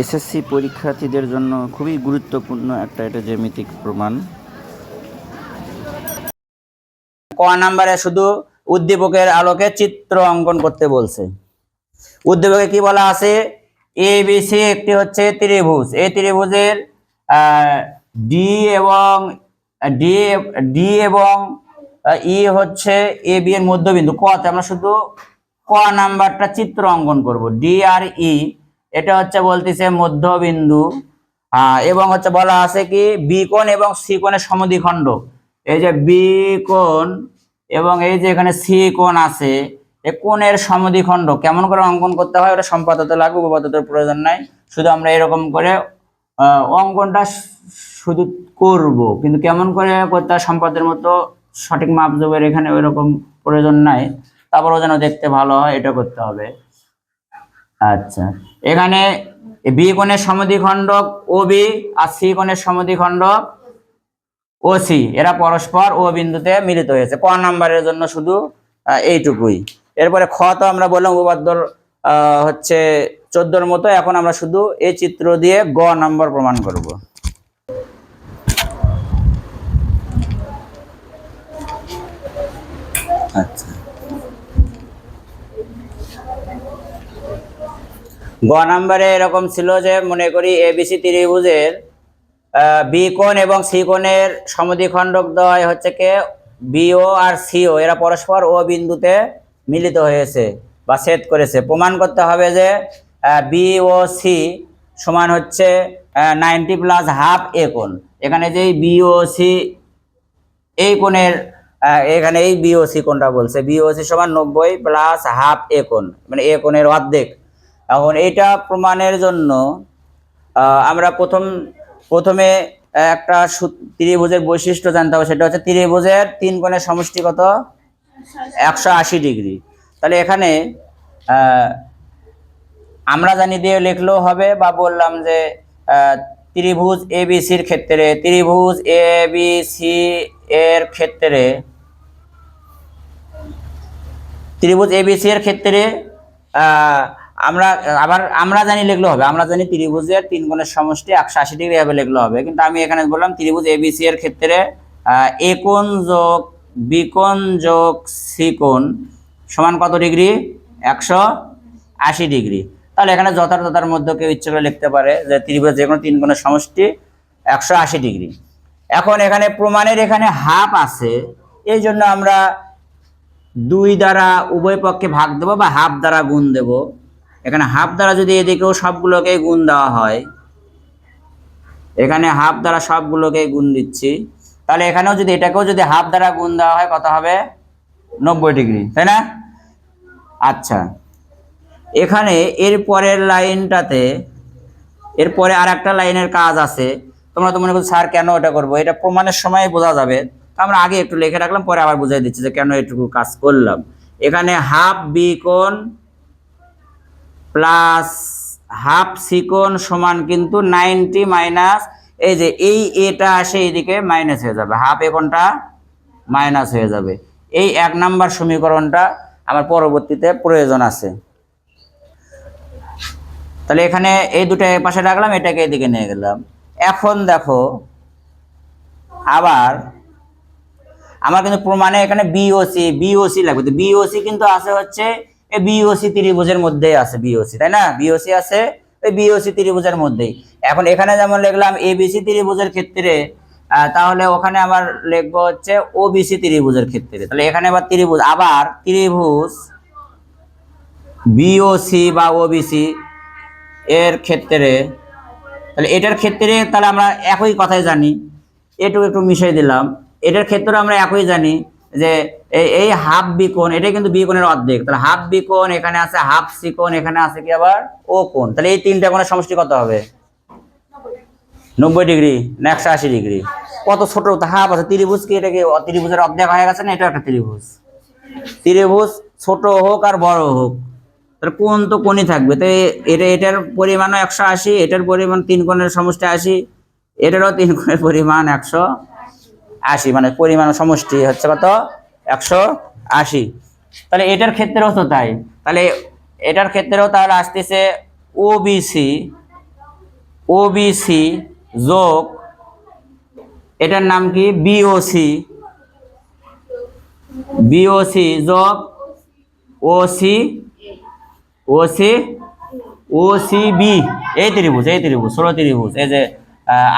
SSC পরীক্ষার্থীদের জন্য খুবই গুরুত্বপূর্ণ একটা এটা জ্যামিতিক প্রমাণ। ক নাম্বারে শুধু উদ্দীপকের আলোকে চিত্র অঙ্কন করতে বলছে। উদ্দীপকে কি বলা আছে? এ বি সি একটি হচ্ছে ত্রিভুজ। এই ত্রিভুজের ডি এবং ডি ডি এবং ই হচ্ছে এ বি এর মধ্যবিন্দু। কতে আমরা শুধু ক নাম্বারটা চিত্র অঙ্কন করব। ডি আর ই এটা হচ্ছে বলতেছে মধ্যবিন্দু আহ, এবং হচ্ছে বলা আছে কি বি কোণ এবং সি কোণের সমদ্বিখণ্ড। এই যে বি কোণ এবং এই যে এখানে সি কোণ আছে এই কোণের সমদ্বিখণ্ড কেমন করে অঙ্কন করতে হয় ওটা সম্পাদত লাগবে উপপাদতের প্রয়োজন নাই। শুধু আমরা এরকম করে অঙ্কনটা শুধু করব কিন্তু কেমন করে করতে হয় সম্পাদের মতো সঠিক মাপজবের এখানে ওইরকম প্রয়োজন নাই। তারপরেও যেন দেখতে ভালো হয় এটা করতে হবে। আচ্ছা। এখানে বি কোণের সমদ্বিখণ্ডক, ও বি আর সি কোণের সমদ্বিখণ্ডক, ও সি। এরা পরস্পর ও বিন্দুতে মিলিত হয়েছে। ক নাম্বারের জন্য শুধু এইটুকুই। এরপরে খ তো আমরা বললাম উপাদ্যর হচ্ছে চোদ্দোর মতো। এখন আমরা শুধু এই চিত্র দিয়ে গ নাম্বার প্রমাণ করব। আচ্ছা। গ নাম্বারে এরকম ছিল যে মনে করি এবিসি ত্রিভুজের বি কোণ এবং সি কোণের সমদ্বিখণ্ডক দ্বয় হচ্ছে কে? বিও আর সিও এরা পরস্পর ও বিন্দুতে মিলিত হয়েছে বা ছেদ করেছে। প্রমাণ করতে হবে যে বি ও সি সমান হচ্ছে নাইনটি প্লাস হাফ এ কোণ। এখানে ও সি এই কোণের এখানে এই বিওসি কোণটা বলছে। বিওসি সমান নব্বই প্লাস হাফ এ কোণ। মানে এ কোণের অর্ধেক। এখন এইটা প্রমাণের জন্য আমরা প্রথম, প্রথমে একটা ত্রিভুজের বৈশিষ্ট্য জানতে হবে, সেটা হচ্ছে ত্রিভুজের তিন কোণের সমষ্টি কত? একশো আশি ডিগ্রি। তাহলে এখানে আমরা জানি দিয়ে লিখলেও হবে বা বললাম যে ত্রিভুজ এবিসির ক্ষেত্রে, ত্রিভুজ এ বি সি এর ক্ষেত্রে, ত্রিভুজ এ বি সি এর ক্ষেত্রে আমরা, আবার আমরা জানি লিখলে হবে। আমরা জানি ত্রিভুজের তিন কোণের সমষ্টি একশো আশি ডিগ্রি ভাবে লিখলে হবে। কিন্তু আমি এখানে বললাম ত্রিভুজ এবিসি এর ক্ষেত্রে এ কোণ যোগ বি কোণ যোগ সি কোণ সমান কত ডিগ্রি? একশো আশি ডিগ্রি। তাহলে এখানে যথাযথতার মধ্যে কেউ ইচ্ছে করে লিখতে পারে যে ত্রিভুজ যে কোনো তিন কোণের সমষ্টি একশো আশি ডিগ্রি। এখন এখানে প্রমাণের এখানে হাফ আছে। এই জন্য আমরা দুই দ্বারা উভয় পক্ষে ভাগ দেবো বা হাফ দ্বারা গুণ দেব। এখানে হাফ দ্বারা যদি এদিকেও সবগুলোকে গুণ দেওয়া হয়, এখানে হাফ দ্বারা সবগুলোকে গুণ দিচ্ছি, তাহলে এখানেও যদি, এটাকেও যদি হাফ দ্বারা গুণ দেওয়া হয়, কত হবে? নব্বই ডিগ্রি, তাই না? আচ্ছা এখানে এর পরের লাইনটাতে এরপরে আর একটা লাইনের কাজ আছে, তোমরা তো মনে করছ, স্যার, কেন এটা করব? এটা প্রমাণের সময় বোঝা যাবে, তো আমরা আগে একটু লিখে রাখলাম, পরে আবার বুঝাই দিচ্ছি যে কেন এটুকু কাজ করলাম। এখানে হাফ বি কোণ প্লাস হাফ সি কোণ সমান কিন্তু নাইনটি মাইনাস, এই যে এই এটা আসে এইদিকে মাইনাস হয়ে যাবে। হাফ এ কোণটা মাইনাস হয়ে যাবে। এই এক নাম্বার সমীকরণটা আমার পরবর্তীতে প্রয়োজন আছে। তাহলে এখানে এই দুটো পাশে রাখলাম, এটাকে এদিকে নিয়ে গেলাম। এখন দেখো, আবার আমার কিন্তু প্রমাণে এখানে বিওসি বিওসি লাগবে। তো বিওসি কিন্তু আছে হচ্ছে এই বিওসি ত্রিভুজের মধ্যেই আছে বিওসি তাই না? বিওসি আছে, ওই বিওসি ত্রিভুজের মধ্যেই। এখন এখানে যেমন লিখলাম এবিসি ত্রিভুজের ক্ষেত্রে তাহলে ওখানে আবার লিখব হচ্ছে ওবিসি ত্রিভুজের ক্ষেত্রে। তাহলে এখানে আবার ত্রিভুজ আবার ত্রিভুজ বিওসি বা ওবিসি এর ক্ষেত্রে, তাহলে এটার ক্ষেত্রে তাহলে আমরা একই কথাই জানি। এটুকু একটু মিশিয়ে দিলাম। এটার ক্ষেত্রে আমরা একই জানি। যে এই হাফ বিকোণ, এটা কিন্তু বিকোণের অর্ধেক। তাহলে হাফ বিকোণ, এখানে আছে হাফ সিকোণ, এখানে আছে কি আবার? ও কোণ। তাহলে এই তিনটা কোণের সমষ্টি কত হবে? নব্বই ডিগ্রি, না একশো আশি ডিগ্রি। কত ছোট হাফ আছে। ত্রিভুজ কি এটা কি ত্রিভুজের অর্ধেক হয়ে গেছে না এটা একটা ত্রিভুজ? ত্রিভুজ ছোট হোক আর বড় হোক। তাহলে কোন তো কোণই থাকবে। তো এটা, এটার পরিমাণও একশো আশি, এটার পরিমাণ তিন কোণের সমষ্টি আশি, এটারও তিন কোণের পরিমাণ একশো আশি মানে পরিমাণ সমষ্টি হচ্ছে কত? একশো আশি। তাহলে এটার ক্ষেত্রেও তো তাই। তাহলে এটার ক্ষেত্রেও তাহলে আসতেছে ওবিসি ওবিসি যোগ এটার নাম কি? বিওসি বিওসি যোগ ওসি ওসি ওসি বি এই ত্রিভুজ এই ত্রিভুজ, ষোলো ত্রিভুজ, এই যে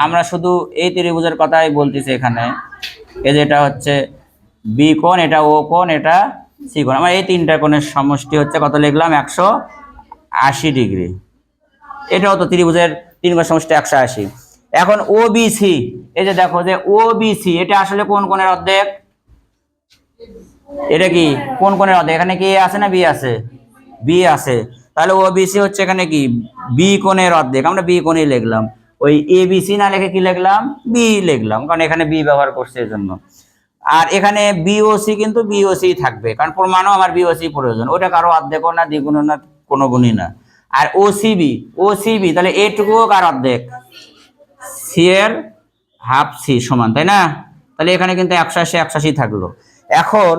আমরা শুধু এই ত্রিভুজের কথাই বলতেছি এখানে। এই যে এটা হচ্ছে বি কোণ, এটা ও কোণ, এটা সি কোণ। আমার এই তিনটা কোণের সমষ্টি হচ্ছে কত লিখলাম? একশো আশি ডিগ্রি। এটাও তো ত্রিভুজের তিন কোণ সমষ্টি একশো আশি। এখন ও বিসি এই যে দেখো যে ও বিসি এটা আসলে কোন কোণের অর্ধেক? এটা কি? কোন কোণের অর্ধেক? এখানে কি আছে না বি আছে? বি আছে। তাহলে ও বিসি হচ্ছে এখানে কি? বি কোণের অর্ধেক। আমরা বি কোণই লিখলাম। ওই এ বিসি না লিখে কি লিখলাম? বি লিখলাম, কারণ এখানে বি ব্যবহার করছে এই জন্য আর এখানে বিওসি কিন্তু বিওসি থাকবে, কারণ প্রমাণও আমার বিওসি প্রয়োজন। ওটা কারও অর্ধেকও না দ্বিগুণ না, কোনো গুণই না। আর ওসিবি ওসিবি তাহলে এটুকুও কার অর্ধেক? সি এর হাফ সি সমান, তাই না? তাহলে এখানে কিন্তু একশো আশি একশো আশি থাকল। এখন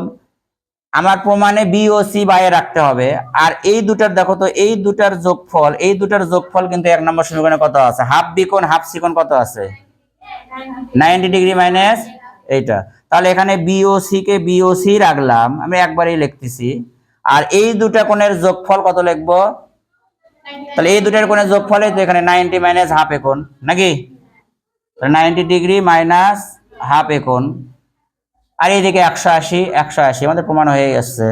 আমার প্রমাণে বি ও সি বাইরে রাখতে হবে। আর এই দুটার দেখো তো, এই দুটার যোগফল, এই দুটার যোগফল কিন্তু এক নম্বর সমীকরণে কত আছে? হাফ বি হাফ সি কত আছে? নাইনটি ডিগ্রি মাইনাস এইটা। তাহলে এখানে বি ও বিওসি কে বিওসি রাখলাম, আমি একবারই লিখতেছি। আর এই দুটা কোণের যোগফল কত লিখব? তাহলে এই দুটার কোণের যোগফলে তো এখানে নাইনটি মাইনাস হাফ একন নাকি? নাইনটি ডিগ্রি মাইনাস হাফ একন আর এইদিকে একশো আশি একশো আশি, আমাদের প্রমাণ হয়ে গেছে।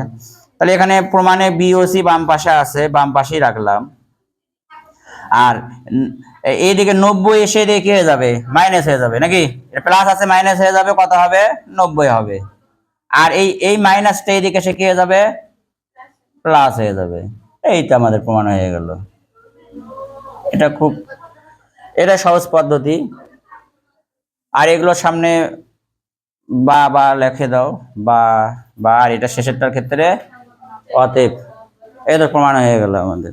তাহলে এখানে প্রমাণে বিওসি বাম পাশে আছে, বাম পাশেই রাখলাম। আর এইদিকে নব্বই এসে দিয়ে কি হয়ে যাবে? মাইনাস হয়ে যাবে, নাকি? প্লাস আছে মাইনাস হয়ে যাবে, কত হবে? নব্বই হবে। আর এই এই মাইনাসটা এইদিকে এসে কি হয়ে যাবে? প্লাস হয়ে যাবে। এই তো আমাদের প্রমাণ হয়ে গেল। এটা খুব, এটা সহজ পদ্ধতি। আর এগুলো সামনে বা বা লেখে দাও, বা বা আর এটা শেষেরটার ক্ষেত্রে অতএব তো প্রমাণ হয়ে গেল আমাদের।